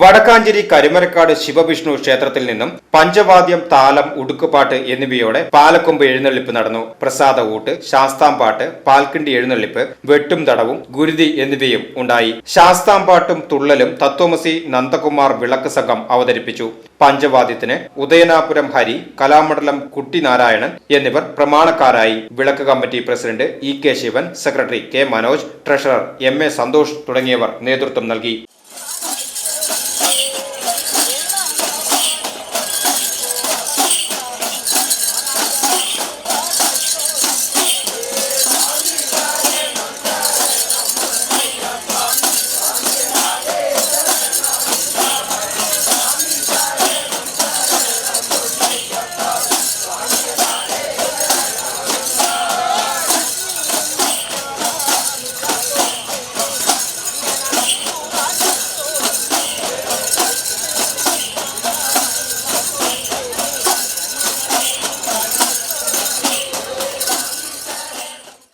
വടക്കാഞ്ചേരി കരിമരക്കാട് ശിവവിഷ്ണു ക്ഷേത്രത്തിൽ നിന്നും പഞ്ചവാദ്യം താലം ഉടുക്കുപാട്ട് എന്നിവയോടെ പാലക്കൊമ്പ് എഴുന്നള്ളിപ്പ് നടന്നു. പ്രസാദ ഊട്ട് ശാസ്താംപാട്ട് പാൽക്കിണ്ടി എഴുന്നള്ളിപ്പ് വെട്ടും തടവും ഗുരുതി എന്നിവയും ഉണ്ടായി. ശാസ്താംപാട്ടും തുള്ളലും തത്വമസി നന്ദകുമാർ വിളക്ക് സംഘം അവതരിപ്പിച്ചു. പഞ്ചവാദ്യത്തിന് ഉദയനാപുരം ഹരി കലാമണ്ഡലം കുട്ടിനാരായണൻ എന്നിവർ പ്രമാണക്കാരായി. വിളക്ക് committee president E K Sivan secretary K Manoj treasurer M A Santhosh തുടങ്ങിയവർ നേതൃത്വം നൽകി.